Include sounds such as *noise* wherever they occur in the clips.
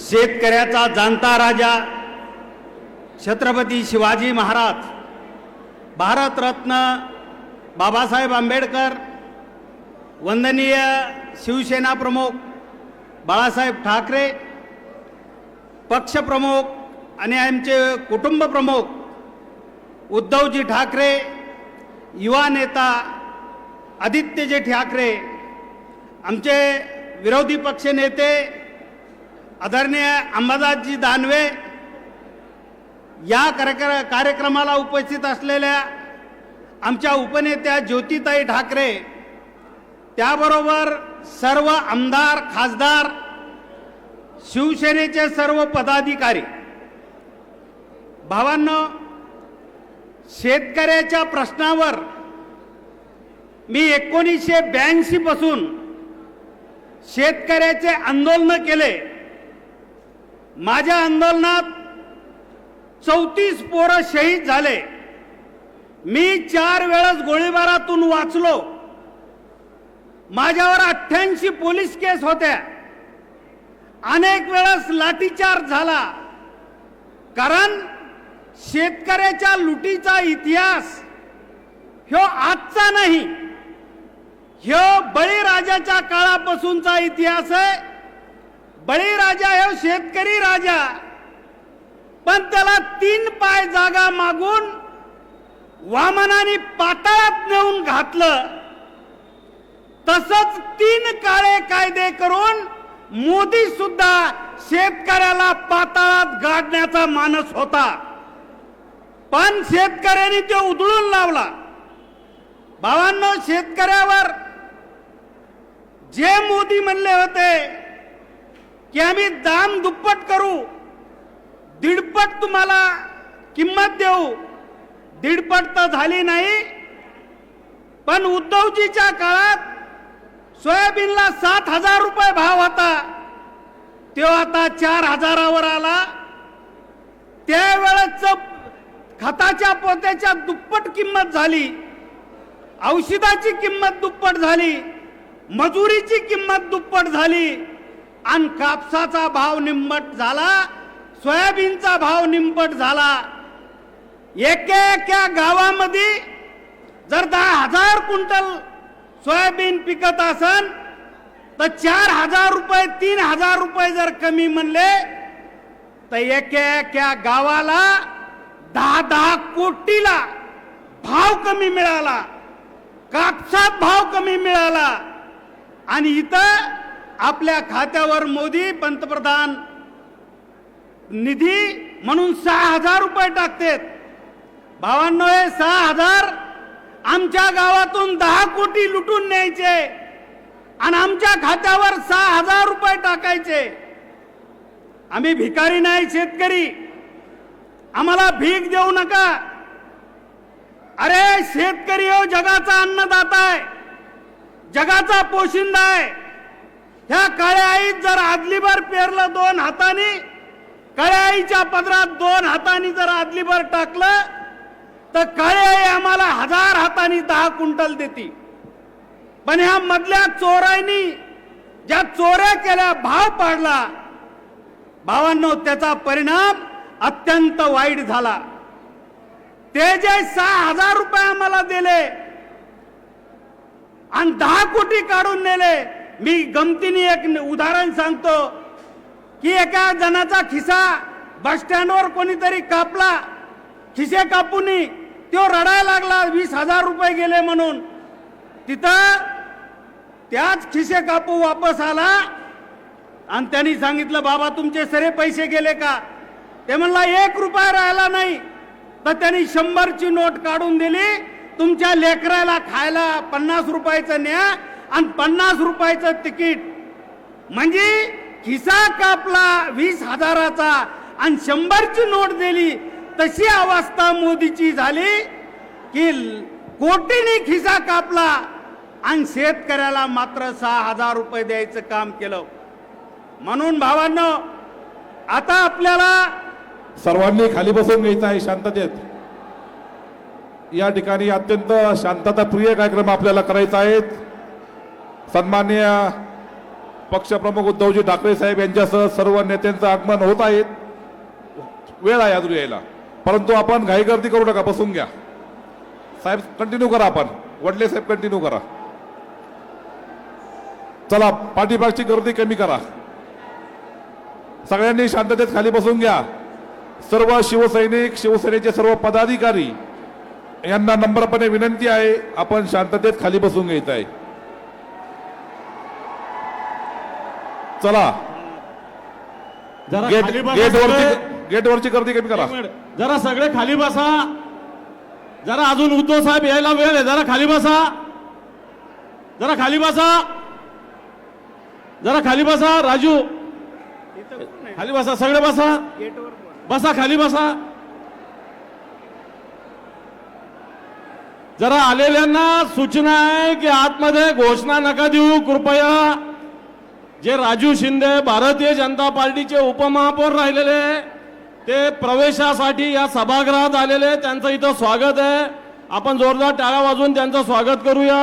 शेतकऱ्याचा जाणता राजा छत्रपती शिवाजी महाराज भारतरत्न बाबासाहेब आंबेडकर वंदनीय शिवसेना प्रमुख बाळासाहेब ठाकरे पक्षप्रमुख आणि आमचे कुटुंब प्रमुख उद्धवजी ठाकरे युवा नेता आदित्यजी ठाकरे आमचे विरोधी पक्ष नेते आदरणीय अंबादासजी दानवे या कार्यक्र कार्यक्रमाला उपस्थित असलेल्या आमच्या उपनेत्या ज्योतिताई ठाकरे त्याबरोबर सर्व आमदार खासदार शिवसेनेचे सर्व पदाधिकारी भावांनो शेतकऱ्याच्या प्रश्नावर मी एकोणीसशे ब्याऐंशीपासून शेतकऱ्याचे आंदोलन केले. माझ्या आंदोलनात चौतीस पोरं शहीद झाले. मी चार वेळेस गोळीबारातून वाचलो. माझ्यावर अठ्ठ्याऐंशी पोलीस केस होत्या. अनेक वेळेस लाठीचार्ज झाला. कारण शेतकऱ्याच्या लुटीचा इतिहास ह्यो आजचा नाही. ह्यो बळीराजाच्या काळापासूनचा इतिहास आहे. बळीराजा हे शेतकरी राजा. पण त्याला तीन पाय जागा मागून वामनाने पाताळात नेऊन घातलं. तसंच तीन काळे कायदे करून मोदी सुद्धा शेतकऱ्याला पाताळात गाडण्याचा मानस होता. पण शेतकऱ्यांनी तो उधळून लावला. भावांनो शेतकऱ्यावर जे मोदी म्हणले होते की आम्ही दाम दुप्पट करू. दीडपट तुम्हाला किंमत देऊ. दीडपट तर झाली नाही. पण उद्धवजीच्या काळात सोयाबीनला सात हजार रुपये भाव होता. तो आता चार हजारावर आला. त्यावेळेच खताच्या पोत्याच्या दुप्पट किंमत झाली. औषधाची किंमत दुप्पट झाली. मजुरीची किंमत दुप्पट झाली. आणि कापसाचा भाव निंबट झाला सोयाबीनचा भाव निंबट झाला. एका एका गावामध्ये जर दहा हजार क्विंटल सोयाबीन पिकत असन तर चार हजार रुपये तीन हजार रुपये जर कमी म्हणले तर एका एका गावाला दहा दहा कोटीला भाव कमी मिळाला. कापसात भाव कमी मिळाला. आणि इथं आपल्या खात्यावर मोदी पंतप्रधान निधी म्हणून सहा हजार रुपये टाकतेत. भावांनो हे सहा हजार आमच्या गावातून दहा कोटी लुटून न्यायचे आणि आमच्या खात्यावर सहा हजार रुपये टाकायचे. आम्ही भिकारी नाही शेतकरी. आम्हाला भीक देऊ नका. अरे शेतकरी हो जगाचा अन्नदाता आहे. जगाचा पोशिंदा आहे. ह्या काळ्या आईत जर आदलीभर पेरलं दोन हाताने काळ्या आईच्या पदरात दोन हाताने जर आदलीभर टाकलं तर काळी आई आम्हाला हजार हाताने दहा क्विंटल देते. पण ह्या मधल्या चोरांनी ज्या चोऱ्या केल्या भाव पाडला भावांनो त्याचा परिणाम अत्यंत वाईट झाला. ते जे सहा हजार रुपये आम्हाला दिले आणि दहा कोटी काढून नेले मी गमतीने एक उदाहरण सांगतो की एका जणाचा खिसा बस स्टँडवर कोणीतरी कापला. खिसे कापूनी तो रडायला लागला वीस हजार रुपये गेले म्हणून. तिथं त्याच खिसे कापू वापस आला आणि त्यांनी सांगितलं बाबा तुमचे सरे पैसे गेले का? ते म्हणला एक रुपया राहिला नाही. तर त्यांनी शंभरची नोट काढून दिली. तुमच्या लेकराला खायला पन्नास रुपयाचं न्या आणि पन्नास रुपयाचं तिकीट. म्हणजे खिसा कापला वीस हजाराचा आणि शंभरची नोट दिली तशी अवस्था मोदीची झाली की कोटीने खिसा कापला आणि शेतकऱ्याला मात्र सहा हजार रुपये द्यायचं काम केलं. म्हणून भावांनो आता आपल्याला सर्वांनी खाली बसून घ्यायचं आहे शांततेत. या ठिकाणी अत्यंत शांतता प्रिय कार्यक्रम आपल्याला करायचा आहे सन्माननीय पक्षप्रमुख उद्धवजी ठाकरे साहेब यांच्यासह सर्व नेत्यांचं आगमन होत आहेत वेळ आहे अजून यायला. परंतु आपण घाई गर्दी करू नका बसून घ्या. साहेब कंटिन्यू करा आपण. वडले साहेब कंटिन्यू करा. चला पाठीपाठची गर्दी कमी करा. सगळ्यांनी शांततेत खाली बसून घ्या. सर्व शिवसैनिक शिवसेनेचे सर्व पदाधिकारी यांना नम्रपणे विनंती आहे आपण शांततेत खाली बसून घ्यायचं आहे. चला. जरा गेट खाली बसा गेट सगळे. वरची गेट वरची गर्दी कमी करा. एक मिनिट. जरा सगळे खाली बसा. जरा अजून उद्धव साहेब यायला वेळ आहे. जरा खाली बसा. जरा खाली बसा. जरा खाली बसा राजू. खाली बसा सगळे बसा. बसा खाली बसा. जरा आलेल्यांना सूचना आहे की आतमध्ये घोषणा नका देऊ. कृपया जे राजू शिंदे भारतीय जनता पार्टीचे उपमहापौर राहिलेले ते प्रवेशासाठी या सभागृहात आलेले त्यांचं इथं स्वागत आहे. आपण जोरदार टाळ्या वाजवून त्यांचं स्वागत करूया.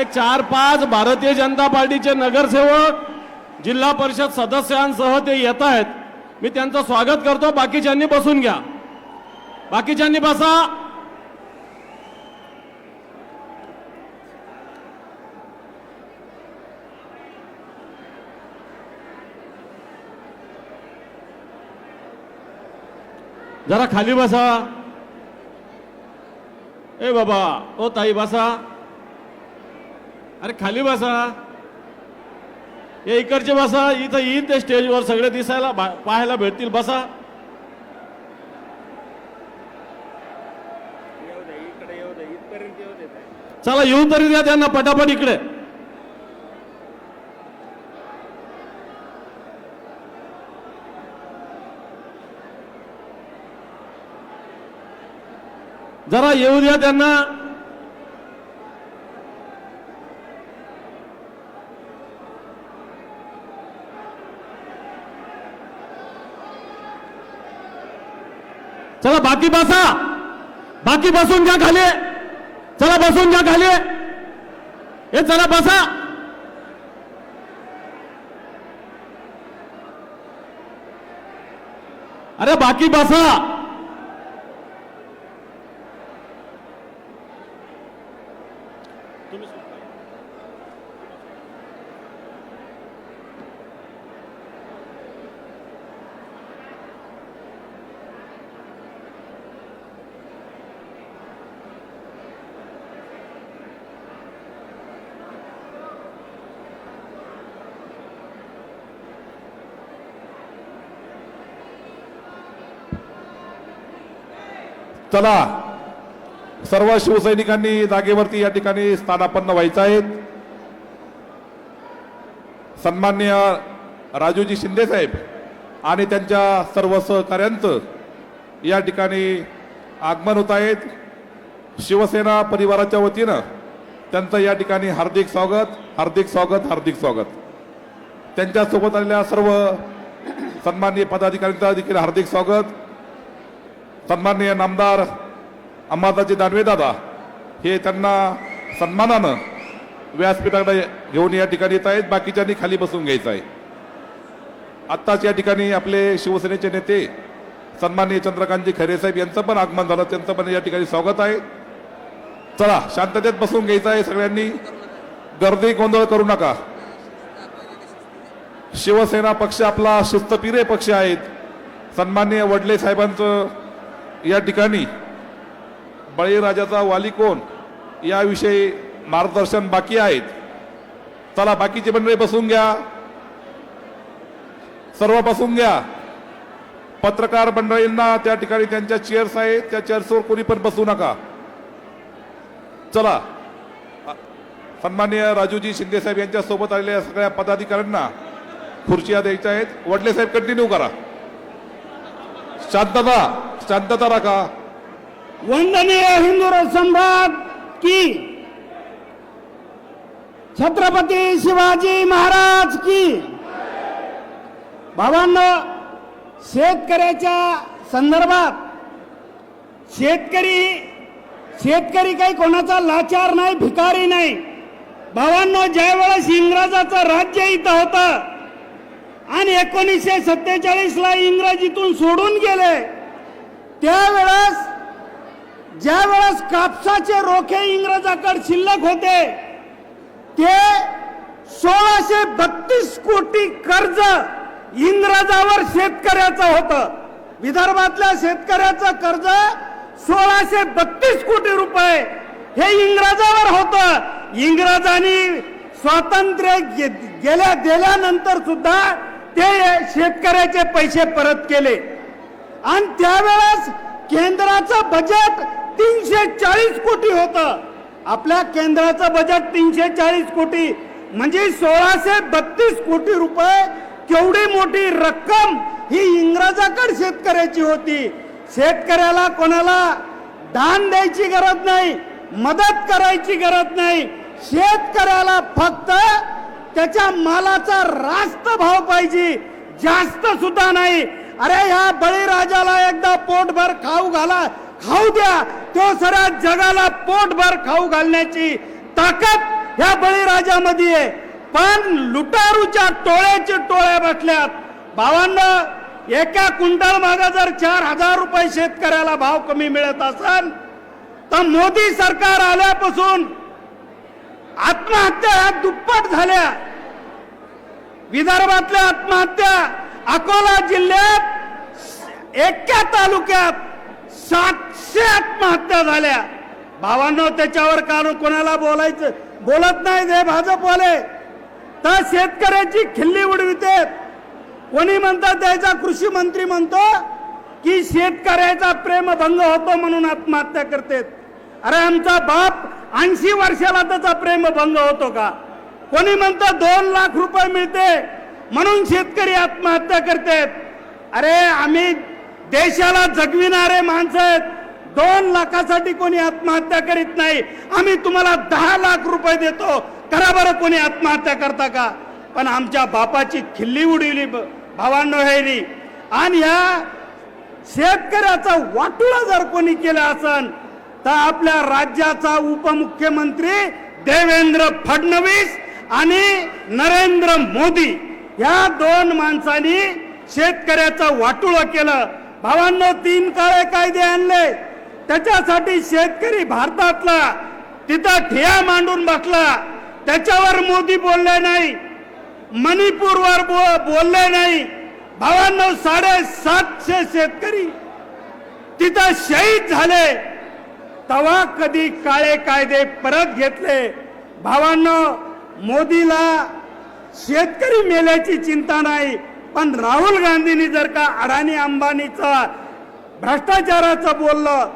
एक चार पाच भारतीय जनता पार्टीचे नगरसेवक जिल्हा परिषद सदस्यांसह ते येत आहेत. मी त्यांचं स्वागत करतो. बाकीच्यांनी बसून घ्या. बाकीच्यांनी बसा. जरा खाली बसा. ए बाबा ओ ताई बसा. अरे खाली बसा. हे इकडचे बसा इथं येईल ते स्टेजवर सगळे दिसायला पाहायला भेटतील बसा. चला येऊ तरी द्या त्यांना पटापट इकडे. जरा येऊ द्या त्यांना. चला बाकी बसा. बाकी बसून घ्या खाली. चला बसून घ्या खाली. हे चला बसा. अरे बाकी बसा. चला. सर्व शिवसैनिकांनी जागेवरती या ठिकाणी स्थानापन्न व्हायचं आहेत सन्मान्य राजूजी शिंदे साहेब आणि त्यांच्या सर्व सहकाऱ्यांचं या ठिकाणी आगमन होत आहेत शिवसेना परिवाराच्या वतीनं त्यांचं या ठिकाणी हार्दिक स्वागत हार्दिक स्वागत हार्दिक स्वागत. त्यांच्यासोबत आलेल्या सर्व सन्माननीय पदाधिकाऱ्यांचं देखील हार्दिक स्वागत. सन्माननीय नामदार अंबादाजी दानवे दादा हे त्यांना सन्मानानं व्यासपीठाकडे घेऊन या ठिकाणी येत आहेत. बाकीच्यांनी खाली बसून घ्यायचं आहे. आत्ताच या ठिकाणी आपले शिवसेनेचे नेते सन्माननीय चंद्रकांतजी खैरे साहेब यांचं पण आगमन झालं. त्यांचं पण या ठिकाणी स्वागत आहे. चला शांततेत बसून घ्यायचं आहे सगळ्यांनी. गर्दी गोंधळ करू नका. शिवसेना पक्ष आपला शिस्तपिरे पक्ष आहेत. सन्माननीय वडले साहेबांचं या ठिकाणी बळीराजाचा वाली कोण याविषयी मार्गदर्शन बाकी आहेत. चला बाकीचे मंडळी बसून घ्या. सर्व बसून घ्या. पत्रकार मंडळींना त्या ठिकाणी त्यांच्या चेअर्स आहेत त्या चेअर्सवर कोणी पण बसू नका. चला. सन्माननीय राजूजी शिंदे साहेब यांच्या सोबत आलेल्या सगळ्या पदाधिकाऱ्यांना खुर्च्या द्यायच्या आहेत. वडले साहेब कंटिन्यू करा. शांतता. शांतता राखा वंदनीय हिंदू सम्राट की छत्रपती शिवाजी महाराज की बाबांना शेतकऱ्याच्या संदर्भात शेतकरी शेतकरी काही कोणाचा लाचार नाही भिकारी नाही भावांनो ज्या वेळेस इंग्रजाचं राज्य इथं होतं आणि एकोणीसशे सत्तेचाळीसला इंग्रजीतून सोडून गेले त्यावेळेस ज्या वेळेस कापसाचे रोखे इंग्रजाकडे शिल्लक होते ते सोळाशे बत्तीस कोटी कर्ज इंग्रजावर शेतकऱ्याचं होतं. विदर्भातल्या शेतकऱ्याचं कर्ज सोळाशे बत्तीस कोटी रुपये हे इंग्रजावर होतं. इंग्रजांनी स्वातंत्र्य गे- गेल्या गेल्यानंतर सुद्धा ते शेतकऱ्याचे पैसे परत केले. आणि त्यावेळेस केंद्राचं बजेट तीनशे चाळीस कोटी होतं. आपल्या केंद्राचं बजेट तीनशे चाळीस कोटी म्हणजे सोळाशे बत्तीस कोटी रुपये केवढी मोठी रक्कम ही इंग्रजाकडे शेतकऱ्याची होती. शेतकऱ्याला कोणाला दान द्यायची गरज नाही मदत करायची गरज नाही. शेतकऱ्याला फक्त त्याच्या मालाचा रास्त भाव पाहिजे जास्त सुद्धा नाही. अरे ह्या बळीराजाला एकदा पोटभर खाऊ घाला खाऊ द्या. तो सगळ्या जगाला पोटभर खाऊ घालण्याची ताकद ह्या बळीराजामध्ये आहे. पण लुटारूच्या टोळ्याचे टोळ्या बसल्यात. भावांना एका क्विंटल मागे जर चार हजार रुपये शेतकऱ्याला भाव कमी मिळत असेल तर मोदी सरकार आल्यापासून आत्महत्या ह्या दुप्पट झाल्या. विदर्भातल्या आत्महत्या अकोला जिल्ह्यात एका तालुक्यात सातशे आत्महत्या झाल्या. भावांनो त्याच्यावर कारण कोणाला बोलायचं? बोलत नाही ते भाजपवाले. तर शेतकऱ्याची खिल्ली उडविते. कोणी म्हणतात त्याचा कृषी मंत्री म्हणतो की शेतकऱ्याचा प्रेमभंग होतो म्हणून आत्महत्या करतेत अरे आमचा बाप ऐंशी वर्षाला त्याचा प्रेमभंग होतो का? कोणी म्हणतं दोन लाख रुपये मिळते. म्हणून शेतकरी आत्महत्या करतेत. अरे आम्ही देशाला जगविणारे माणसं आहेत. दोन लाखासाठी कोणी आत्महत्या करीत नाही. आम्ही तुम्हाला दहा लाख रुपये देतो. करा बरं कोणी आत्महत्या करता का? पण आमच्या बापाची खिल्ली उडवली ब- भावांनो हेरी. आणि ह्या शेतकऱ्याचा वाटुळा जर कोणी केला असन तर आपल्या राज्याचा उपमुख्यमंत्री देवेंद्र फडणवीस आणि नरेंद्र मोदी. या दोन माणसांनी शेतकऱ्याचं वाटुळ केलं. भावांनो तीन काळे कायदे आणले. त्याच्यासाठी शेतकरी भारतातला तिथं ठिया मांडून बसला. त्याच्यावर मोदी बोलले नाही. मणिपूरवर बो- बोलले नाही. भावांनो साडेसातशे शेतकरी तिथं शहीद झाले. तवा कधी काळे कायदे परत घेतले? भावांनो मोदीला शेतकरी मेल्याची चिंता नाही पण राहुल गांधींनी जर का अडाणी अंबानीचा भ्रष्टाचाराचं बोललं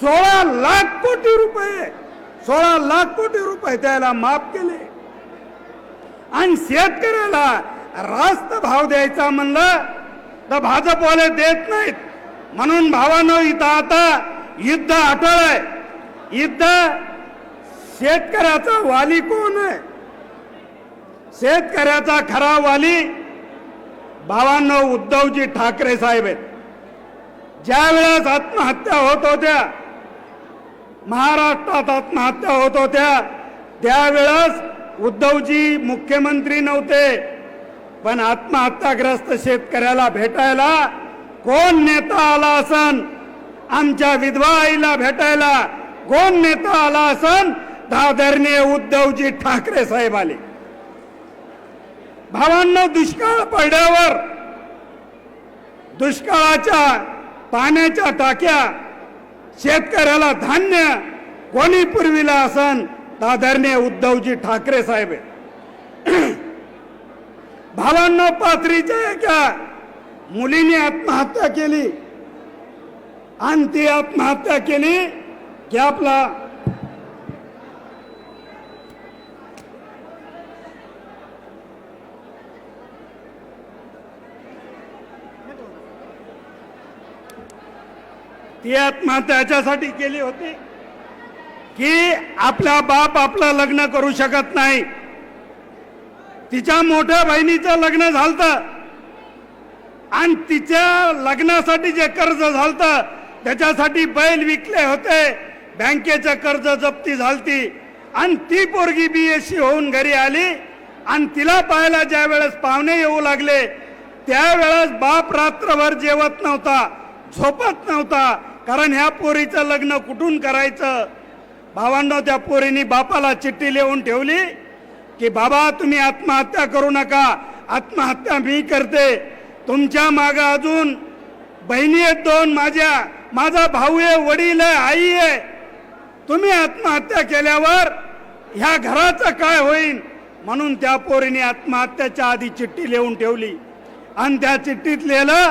सोळा लाख कोटी रुपये सोळा लाख कोटी रुपये त्याला माफ केले. आणि शेतकऱ्याला रास्त भाव द्यायचा म्हणलं तर भाजपवाले देत नाहीत. म्हणून भावानं इथं आता युद्ध अटळ आहे. युद्ध शेतकऱ्याचा वाली कोण आहे? शेतकऱ्याचा खरा वाली भावांनो उद्धवजी ठाकरे साहेब आहेत. ज्या वेळेस आत्महत्या होत होत्या महाराष्ट्रात आत्महत्या होत होत्या त्यावेळेस उद्धवजी मुख्यमंत्री नव्हते पण आत्महत्याग्रस्त शेतकऱ्याला भेटायला कोण नेता आला असन? आमच्या विधवा आईला भेटायला कोण नेता आला असन? दादरणीय उद्धवजी ठाकरे साहेब आले. भावांना दुष्काळ पडल्यावर दुष्काळाच्या पाण्याच्या टाक्या शेतकऱ्याला धान्य कोणी पुरविला असन? दादरणीय उद्धवजी ठाकरे साहेब *clears throat* भावांना भावांनो पाथरीच्या एका मुलीने आत्महत्या केली. आणि ती आत्महत्या केली. की आपला ती आत्महत्या याच्यासाठी केली होती की आपला बाप आपलं लग्न करू शकत नाही. तिच्या मोठ्या बहिणीचं लग्न झालतं. आणि तिच्या लग्नासाठी जे कर्ज झालतं त्याच्यासाठी बैल विकले होते. बँकेचं कर्ज जप्ती झालती. आणि ती पोरगी बी एस सी होऊन घरी आली. आणि तिला पाहायला ज्या वेळेस पाहुणे येऊ लागले त्यावेळेस बाप रात्रभर जेवत नव्हता झोपत नव्हता. कारण ह्या पोरीचं लग्न कुठून करायचं? भावांनो त्या पोरीने बापाला चिठ्ठी लिहून ठेवली की बाबा तुम्ही आत्महत्या करू नका. आत्महत्या मी करते. तुमच्या माग अजून बहिणी आहेत दोन माझ्या. माझा भाऊ आहे वडील आहे आई आहे. तुम्ही आत्महत्या केल्यावर ह्या घराचं काय होईल म्हणून त्या पोरीने आत्महत्याच्या आधी चिठ्ठी लिहून ठेवली. आणि त्या चिठ्ठीत लिहिलं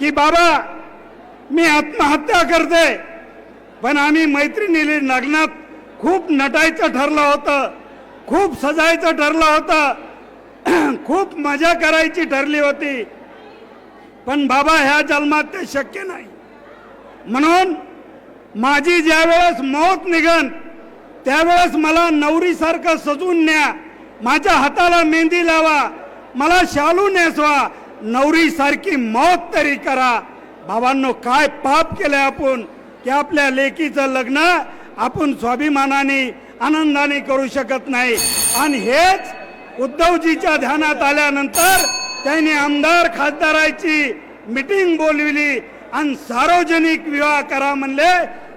की बाबा मी आत्महत्या करते. पण आम्ही मैत्रिणीला लग्नात खूप नटायचं ठरलं होतं. खूप सजायचं ठरलं होतं. *clears throat* खूप मजा करायची ठरली होती. पण बाबा ह्या जन्मात ते शक्य नाही. म्हणून माझी ज्यावेळेस मौत निघन त्यावेळेस मला नवरीसारखं सजून न्या. माझ्या हाताला मेहंदी लावा. मला शालू नेसवा. नवरीसारखी मौत तरी करा. बाबांनो काय पाप केलंय आपण? की आपल्या लेकीचं लग्न आपण स्वाभिमानाने आनंदाने करू शकत नाही. आणि हेच उद्धवजीच्या ध्यानात आल्यानंतर त्यांनी आमदार खासदाराची मिटिंग बोलविली आणि सार्वजनिक विवाह करा म्हणले.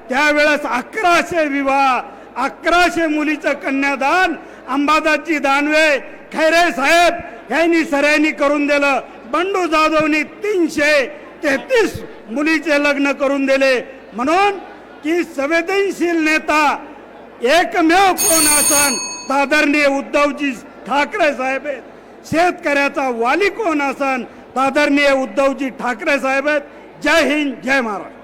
त्यावेळेस अकराशे विवाह अकराशे मुलीचं कन्यादान अंबादासजी दानवे खैरे साहेब यांनी सऱ्यांनी करून दिलं. बंडू जाधवनी तीनशे तेहतीस मुलीचे लग्न करून दिले. म्हणून की संवेदनशील नेता एकमेव कोण असन? तर आदरणीय उद्धवजी ठाकरे साहेब आहेत. शेतकऱ्याचा वाली कोण असन? तर आदरणीय उद्धवजी ठाकरे साहेब आहेत. जय हिंद जय महाराष्ट्र.